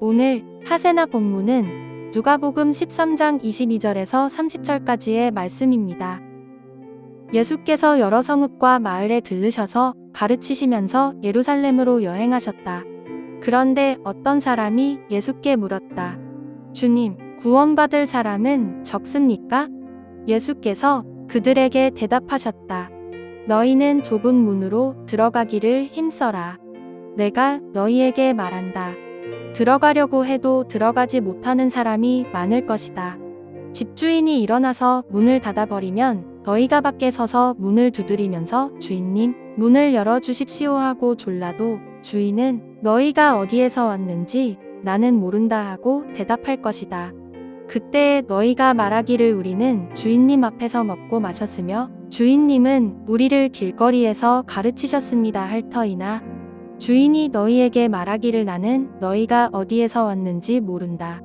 오늘 하세나 본문은 누가복음 13장 22절에서 30절까지의 말씀입니다. 예수께서 여러 성읍과 마을에 들르셔서 가르치시면서 예루살렘으로 여행하셨다. 그런데 어떤 사람이 예수께 물었다. 주님, 구원받을 사람은 적습니까? 예수께서 그들에게 대답하셨다. 너희는 좁은 문으로 들어가기를 힘써라. 내가 너희에게 말한다. 들어가려고 해도 들어가지 못하는 사람이 많을 것이다. 집주인이 일어나서 문을 닫아버리면 너희가 밖에 서서 문을 두드리면서 주인님, 문을 열어주십시오 하고 졸라도 주인은 너희가 어디에서 왔는지 나는 모른다 하고 대답할 것이다. 그때 너희가 말하기를 우리는 주인님 앞에서 먹고 마셨으며 주인님은 우리를 길거리에서 가르치셨습니다 할 터이나 주인이 너희에게 말하기를 나는 너희가 어디에서 왔는지 모른다.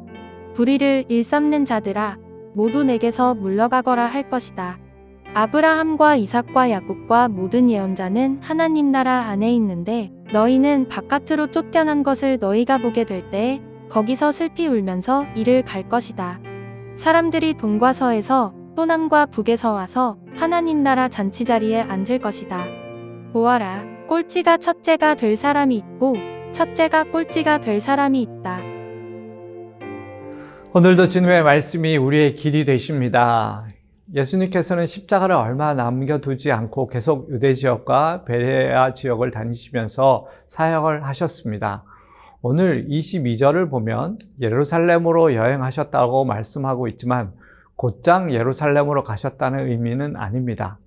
불의를 일삼는 자들아 모두 내게서 물러가거라 할 것이다. 아브라함과 이삭과 야곱과 모든 예언자는 하나님 나라 안에 있는데 너희는 바깥으로 쫓겨난 것을 너희가 보게 될때 거기서 슬피 울면서 이를 갈 것이다. 사람들이 동과 서에서 또 남과 북에서 와서 하나님 나라 잔치 자리에 앉을 것이다. 보아라, 꼴찌가 첫째가 될 사람이 있고 첫째가 꼴찌가 될 사람이 있다. 오늘도 주님의 말씀이 우리의 길이 되십니다. 예수님께서는 십자가를 얼마 남겨두지 않고 계속 유대 지역과 베레아 지역을 다니시면서 사역을 하셨습니다. 오늘 22절을 보면 예루살렘으로 여행하셨다고 말씀하고 있지만 곧장 예루살렘으로 가셨다는 의미는 아닙니다.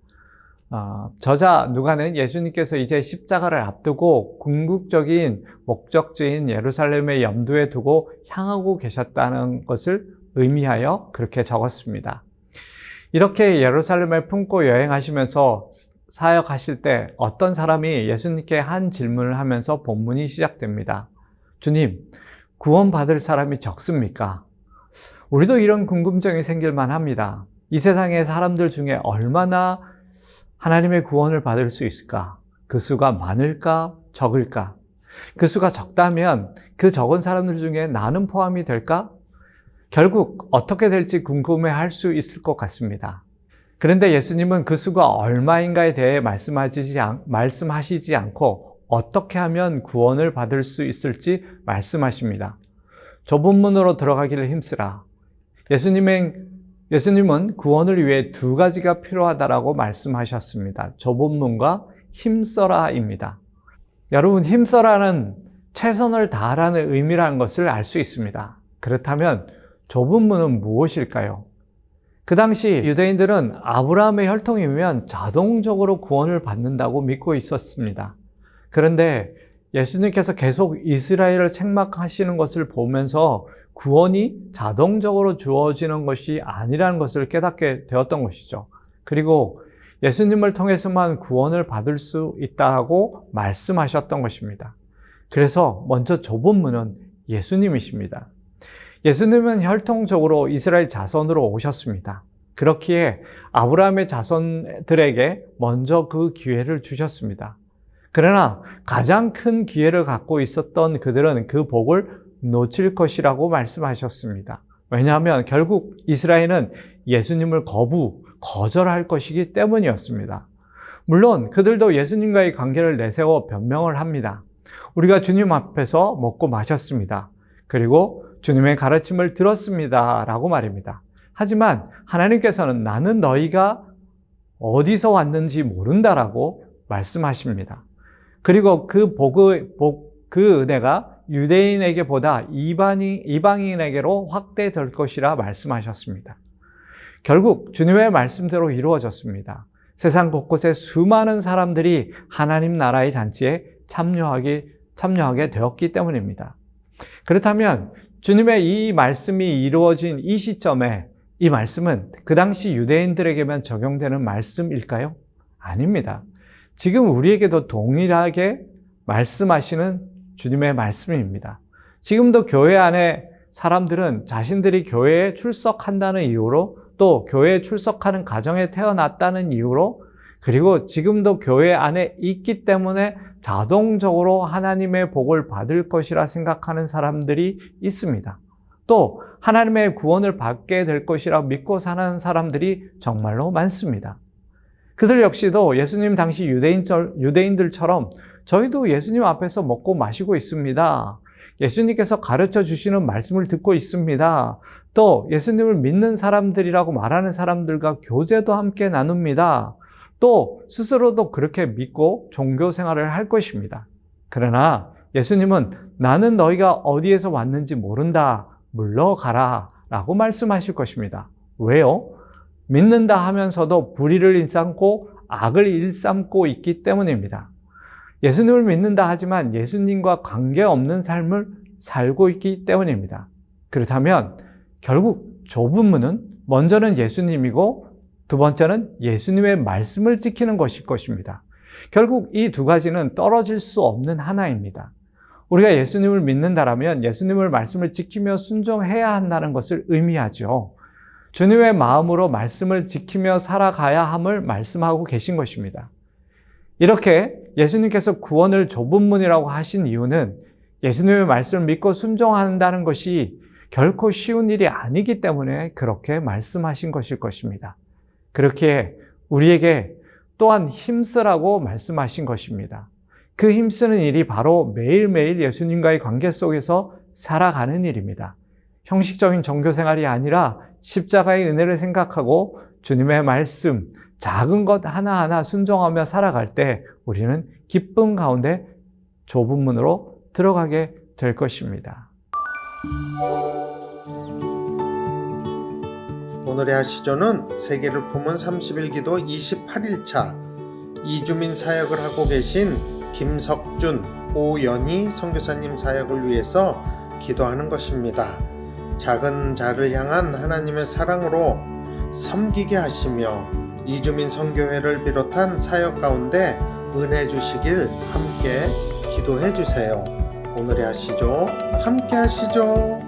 어, 저자 누가는 예수님께서 이제 십자가를 앞두고 궁극적인 목적지인 예루살렘에 염두에 두고 향하고 계셨다는 것을 의미하여 그렇게 적었습니다. 이렇게 예루살렘을 품고 여행하시면서 사역하실 때 어떤 사람이 예수님께 한 질문을 하면서 본문이 시작됩니다. 주님, 구원받을 사람이 적습니까? 우리도 이런 궁금증이 생길 만 합니다. 이 세상의 사람들 중에 얼마나 하나님의 구원을 받을 수 있을까? 그 수가 많을까? 적을까? 그 수가 적다면 그 적은 사람들 중에 나는 포함이 될까? 결국 어떻게 될지 궁금해 할 수 있을 것 같습니다. 그런데 예수님은 그 수가 얼마인가에 대해 말씀하시지, 않, 말씀하시지 않고 어떻게 하면 구원을 받을 수 있을지 말씀하십니다. 좁은 문으로 들어가기를 힘쓰라. 예수님은, 예수님은 구원을 위해 두 가지가 필요하다라고 말씀하셨습니다. 좁은 문과 힘써라입니다. 여러분, 힘써라는 최선을 다하라는 의미라는 것을 알 수 있습니다. 그렇다면 좁은 문은 무엇일까요? 그 당시 유대인들은 아브라함의 혈통이면 자동적으로 구원을 받는다고 믿고 있었습니다. 그런데 예수님께서 계속 이스라엘을 책망하시는 것을 보면서 구원이 자동적으로 주어지는 것이 아니라는 것을 깨닫게 되었던 것이죠. 그리고 예수님을 통해서만 구원을 받을 수 있다고 말씀하셨던 것입니다. 그래서 먼저 좁은 문은 예수님이십니다. 예수님은 혈통적으로 이스라엘 자손으로 오셨습니다. 그렇기에 아브라함의 자손들에게 먼저 그 기회를 주셨습니다. 그러나 가장 큰 기회를 갖고 있었던 그들은 그 복을 놓칠 것이라고 말씀하셨습니다. 왜냐하면 결국 이스라엘은 예수님을 거부, 거절할 것이기 때문이었습니다. 물론 그들도 예수님과의 관계를 내세워 변명을 합니다. 우리가 주님 앞에서 먹고 마셨습니다. 그리고 주님의 가르침을 들었습니다. 라고 말입니다. 하지만 하나님께서는 나는 너희가 어디서 왔는지 모른다라고 말씀하십니다. 그리고 그 복의, 복, 그 은혜가 유대인에게보다 이방인, 이방인에게로 확대될 것이라 말씀하셨습니다. 결국 주님의 말씀대로 이루어졌습니다. 세상 곳곳에 수많은 사람들이 하나님 나라의 잔치에 참여하게, 참여하게 되었기 때문입니다. 그렇다면 주님의 이 말씀이 이루어진 이 시점에 이 말씀은 그 당시 유대인들에게만 적용되는 말씀일까요? 아닙니다. 지금 우리에게도 동일하게 말씀하시는 주님의 말씀입니다. 지금도 교회 안에 사람들은 자신들이 교회에 출석한다는 이유로 또 교회에 출석하는 가정에 태어났다는 이유로 그리고 지금도 교회 안에 있기 때문에 자동적으로 하나님의 복을 받을 것이라 생각하는 사람들이 있습니다. 또 하나님의 구원을 받게 될 것이라 믿고 사는 사람들이 정말로 많습니다. 그들 역시도 예수님 당시 유대인, 유대인들처럼 저희도 예수님 앞에서 먹고 마시고 있습니다. 예수님께서 가르쳐 주시는 말씀을 듣고 있습니다. 또 예수님을 믿는 사람들이라고 말하는 사람들과 교제도 함께 나눕니다. 또 스스로도 그렇게 믿고 종교 생활을 할 것입니다. 그러나 예수님은 나는 너희가 어디에서 왔는지 모른다. 물러가라. 라고 말씀하실 것입니다. 왜요? 믿는다 하면서도 불의를 일삼고 악을 일삼고 있기 때문입니다. 예수님을 믿는다 하지만 예수님과 관계없는 삶을 살고 있기 때문입니다. 그렇다면 결국 좁은 문은 먼저는 예수님이고 두 번째는 예수님의 말씀을 지키는 것일 것입니다. 결국 이 두 가지는 떨어질 수 없는 하나입니다. 우리가 예수님을 믿는다라면 예수님을 말씀을 지키며 순종해야 한다는 것을 의미하죠. 주님의 마음으로 말씀을 지키며 살아가야 함을 말씀하고 계신 것입니다. 이렇게 예수님께서 구원을 좁은 문이라고 하신 이유는 예수님의 말씀을 믿고 순종한다는 것이 결코 쉬운 일이 아니기 때문에 그렇게 말씀하신 것일 것입니다. 그렇게 우리에게 또한 힘쓰라고 말씀하신 것입니다. 그 힘쓰는 일이 바로 매일매일 예수님과의 관계 속에서 살아가는 일입니다. 형식적인 종교 생활이 아니라 십자가의 은혜를 생각하고 주님의 말씀, 작은 것 하나하나 순종하며 살아갈 때 우리는 기쁨 가운데 좁은 문으로 들어가게 될 것입니다. 오늘의 하시조는 세계를 품은 30일 기도 28일차 이주민 사역을 하고 계신 김석준, 오연희 선교사님 사역을 위해서 기도하는 것입니다. 작은 자를 향한 하나님의 사랑으로 섬기게 하시며 이주민 선교회를 비롯한 사역 가운데 은혜 주시길 함께 기도해 주세요. 오늘의 하시죠. 함께 하시죠.